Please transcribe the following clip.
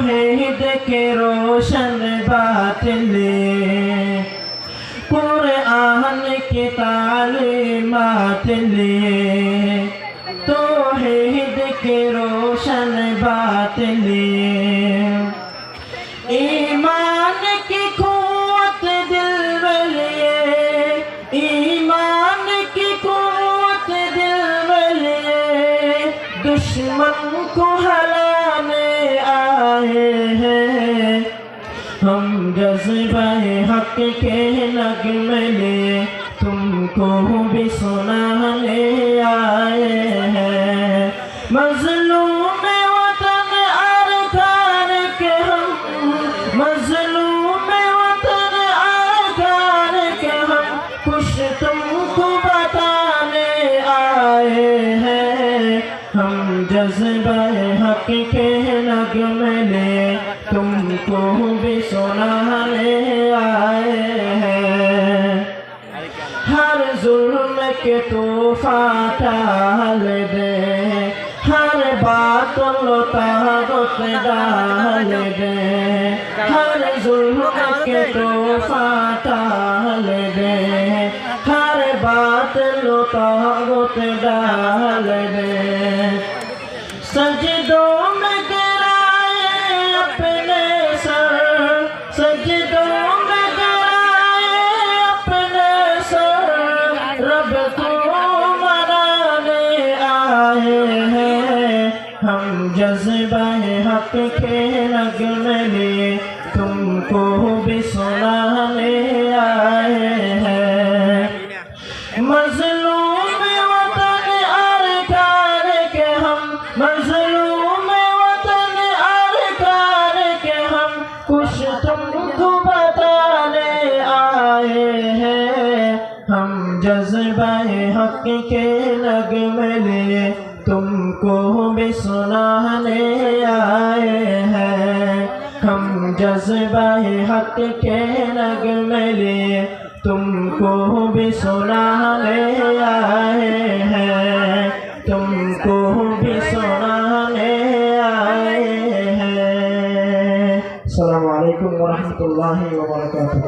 तोहेद के रोशन बात बातले कुरआन की तालीमात ले। तोहेद के रोशन बात ले। ईमान की कुवत दिल में लिए ईमान की कुवत दिल में लिए दुश्मन हम जज्बा हक के नगमे ले तुमको भी सुनाने आए हैं। मजलूम वतन अरकार के हम, मजलूम वतन अरकार के हम कुछ तुमको बताने आए हैं हम जज्बा हक के नगमे ले तुमको भी सुनाने आए हैं। हर जुल्म के तूफ़ान टाल दे हर बात लुटावत डाल दे हर जुल्म के तूफ़ान टाल दे हर बात लुटावत डाल दे में अपने सर में गिराए अपने सर। रब को मनाने आए हम जज्बा हक के रग में ले तुमको भी सुनाने हैं। हम जज्बा हक के लग मिले तुमको भी सुनाने आए हैं। हम जज्बा हक के लग मिले तुमको भी सुनाने आए हैं। तुमको भी सुनाने आए हैं। वालेकुम वरहमतुल्लाहि वबरकातुहू